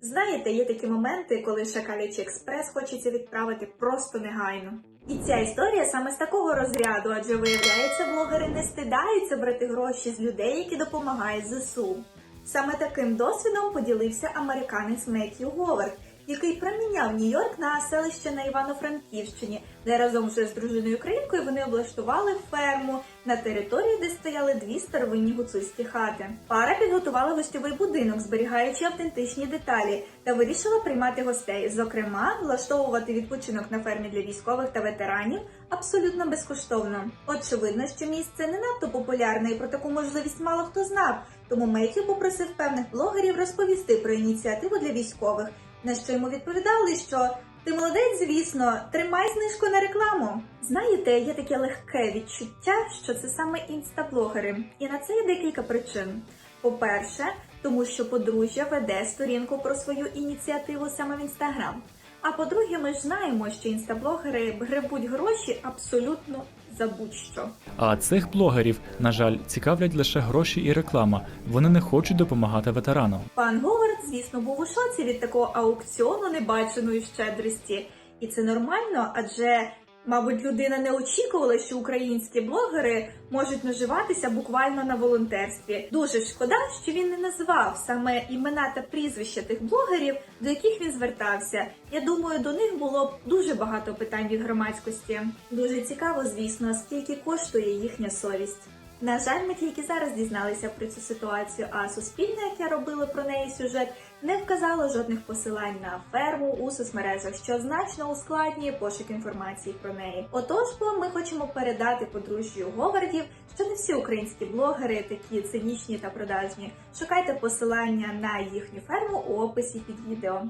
Знаєте, є такі моменти, коли шакалячий експрес хочеться відправити просто негайно. І ця історія саме з такого розряду, адже виявляється, блогери не стидаються брати гроші з людей, які допомагають ЗСУ. Саме таким досвідом поділився американець Меттью Говард, який проміняв Нью-Йорк на селище на Івано-Франківщині, де разом вже з дружиною українкою вони облаштували ферму на території, де стояли дві старовинні гуцульські хати. Пара підготувала гостьовий будинок, зберігаючи автентичні деталі, та вирішила приймати гостей, зокрема, влаштовувати відпочинок на фермі для військових та ветеранів абсолютно безкоштовно. Очевидно, що місце не надто популярне, і про таку можливість мало хто знав. Тому Меттю попросив певних блогерів розповісти про ініціативу для військових. На що йому відповідали, що ти молодець, звісно, тримай знижку на рекламу. Знаєте, є таке легке відчуття, що це саме інстаблогери, і на це є декілька причин. По-перше, тому що подружжя веде сторінку про свою ініціативу саме в інстаграм. А по-друге, ми ж знаємо, що інстаблогери гребуть гроші абсолютно за будь-що. А цих блогерів, на жаль, цікавлять лише гроші і реклама. Вони не хочуть допомагати ветеранам. Пан Говард, звісно, був у шоці від такого аукціону небаченої щедрості. І це нормально, адже, мабуть, людина не очікувала, що українські блогери можуть наживатися буквально на волонтерстві. Дуже шкода, що він не назвав саме імена та прізвища тих блогерів, до яких він звертався. Я думаю, до них було б дуже багато питань від громадськості. Дуже цікаво, звісно, скільки коштує їхня совість. На жаль, ми тільки зараз дізналися про цю ситуацію, а суспільне, яке робило про неї сюжет, не вказало жодних посилань на ферму у соцмережах, що значно ускладнює пошук інформації про неї. Отож, бо ми хочемо передати подружжю Говардів, що не всі українські блогери такі цинічні та продажні. Шукайте посилання на їхню ферму у описі під відео.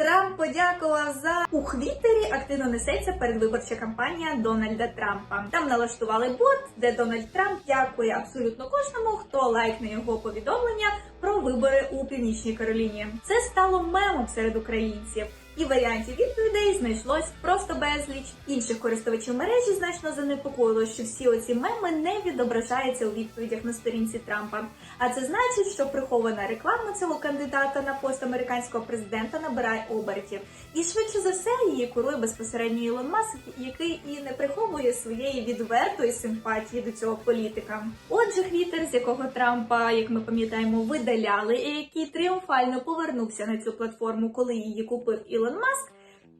Трамп подякував за у Хвіттері активно несеться передвиборча кампанія Дональда Трампа. Там налаштували бот, де Дональд Трамп дякує абсолютно кожному, хто лайкне його повідомлення про вибори у Північній Кароліні. Це стало мемом серед українців. І варіантів відповідей знайшлось просто безліч. Інших користувачів мережі значно занепокоїло, що всі оці меми не відображаються у відповідях на сторінці Трампа. А це значить, що прихована реклама цього кандидата на пост американського президента набирає обертів. І швидше за все її курує безпосередньо Ілон Маск, який і не приховує своєї відвертої симпатії до цього політика. Отже, хвітер, з якого Трампа, як ми пам'ятаємо, видаляли, і який тріумфально повернувся на цю платформу, коли її купив Ілон Маск.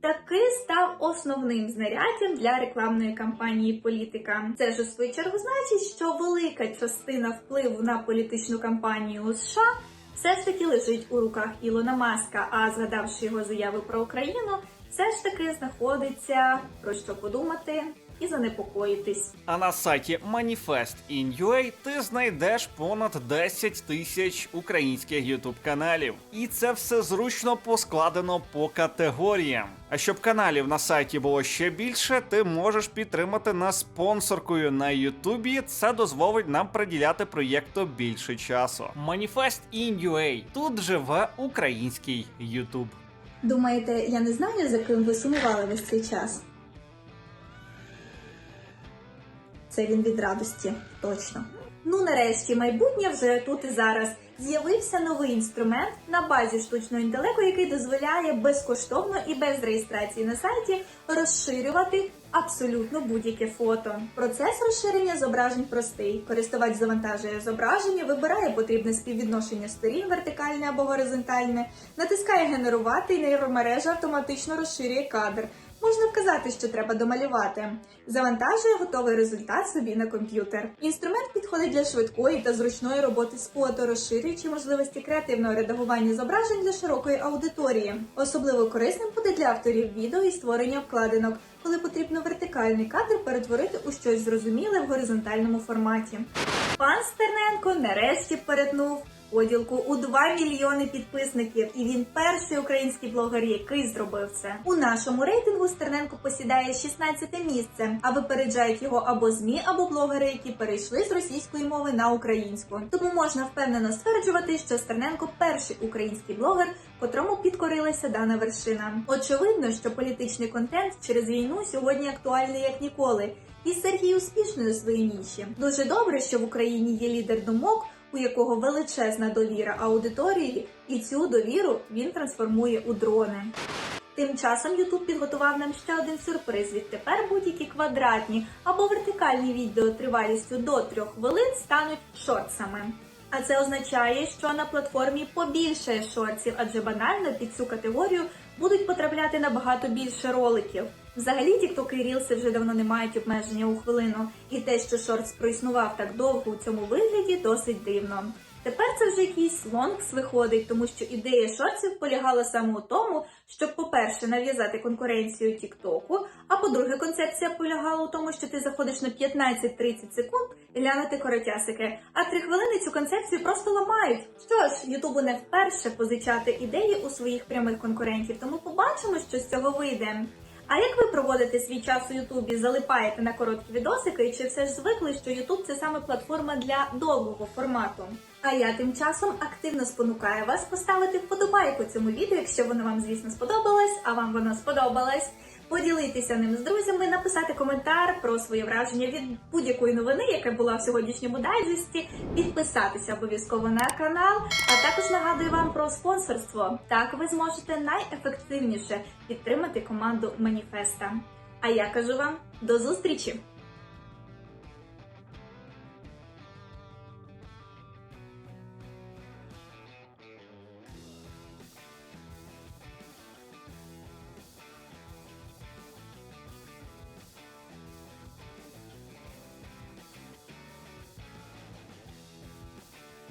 Таки став основним знаряддям для рекламної кампанії політика. Це ж у свою чергу значить, що велика частина впливу на політичну кампанію у США все ж таки лежить у руках Ілона Маска. А згадавши його заяви про Україну, все ж таки знаходиться про що подумати і занепокоїтись. А на сайті Manifest.in.ua ти знайдеш понад 10 тисяч українських ютуб каналів. І це все зручно поскладено по категоріям. А щоб каналів на сайті було ще більше, ти можеш підтримати нас спонсоркою на Ютубі. Це дозволить нам приділяти проєкту більше часу. Manifest.in.ua. Тут живе український Ютуб. Думаєте, я не знаю, за ким ви сумували весь цей час? Це він від радості, точно. Ну, нарешті, майбутнє вже тут і зараз. З'явився новий інструмент на базі штучного інтелекту, який дозволяє безкоштовно і без реєстрації на сайті розширювати абсолютно будь-яке фото. Процес розширення зображень простий. Користувач завантажує зображення, вибирає потрібне співвідношення сторін, вертикальне або горизонтальне, натискає генерувати, і нейромережа автоматично розширює кадр. Можна вказати, що треба домалювати. Завантажує готовий результат собі на комп'ютер. Інструмент підходить для швидкої та зручної роботи з фото, розширюючи можливості креативного редагування зображень для широкої аудиторії. Особливо корисним буде для авторів відео і створення вкладинок, коли потрібно вертикальний кадр перетворити у щось зрозуміле в горизонтальному форматі. Пан Стерненко нарешті перетнув поділку у 2 мільйони підписників, і він перший український блогер, який зробив це. У нашому рейтингу Стерненко посідає 16 місце, а випереджають його або змі, або блогери, які перейшли з російської мови на українську. Тому можна впевнено стверджувати, що Стерненко перший український блогер, котрому підкорилася дана вершина. Очевидно, що політичний контент через війну сьогодні актуальний як ніколи. І Сергій успішний у своїй ніші. Дуже добре, що в Україні є лідер думок у якого величезна довіра аудиторії, і цю довіру він трансформує у дрони. Тим часом YouTube підготував нам ще один сюрприз. Відтепер будь-які квадратні або вертикальні відео тривалістю до 3 хвилин стануть шортсами. А це означає, що на платформі побільшає шортсів, адже банально під цю категорію будуть потрапляти набагато більше роликів. Взагалі, TikTok і Reels вже давно не мають обмеження у хвилину, і те, що шортс проіснував так довго у цьому вигляді, досить дивно. Тепер це вже якийсь лонгс виходить, тому що ідея шортсів полягала саме у тому, щоб, по-перше, нав'язати конкуренцію Тіктоку, а по-друге, концепція полягала у тому, що ти заходиш на 15-30 секунд глянути коротясики, а три хвилини цю концепцію просто ламають. Що ж, Ютубу не вперше позичати ідеї у своїх прямих конкурентів, тому побачимо, що з цього вийде. А як ви проводите свій час у Ютубі? Залипаєте на короткі відосики, чи все ж звикли, що Ютуб це саме платформа для довгого формату? А я тим часом активно спонукаю вас поставити вподобайку цьому відео, якщо воно вам, звісно, сподобалось, а вам воно сподобалось. Поділитися ним з друзями, написати коментар про своє враження від будь-якої новини, яка була в сьогоднішньому дайджесті, підписатися обов'язково на канал, а також нагадую вам про спонсорство. Так ви зможете найефективніше підтримати команду Маніфеста. А я кажу вам до зустрічі!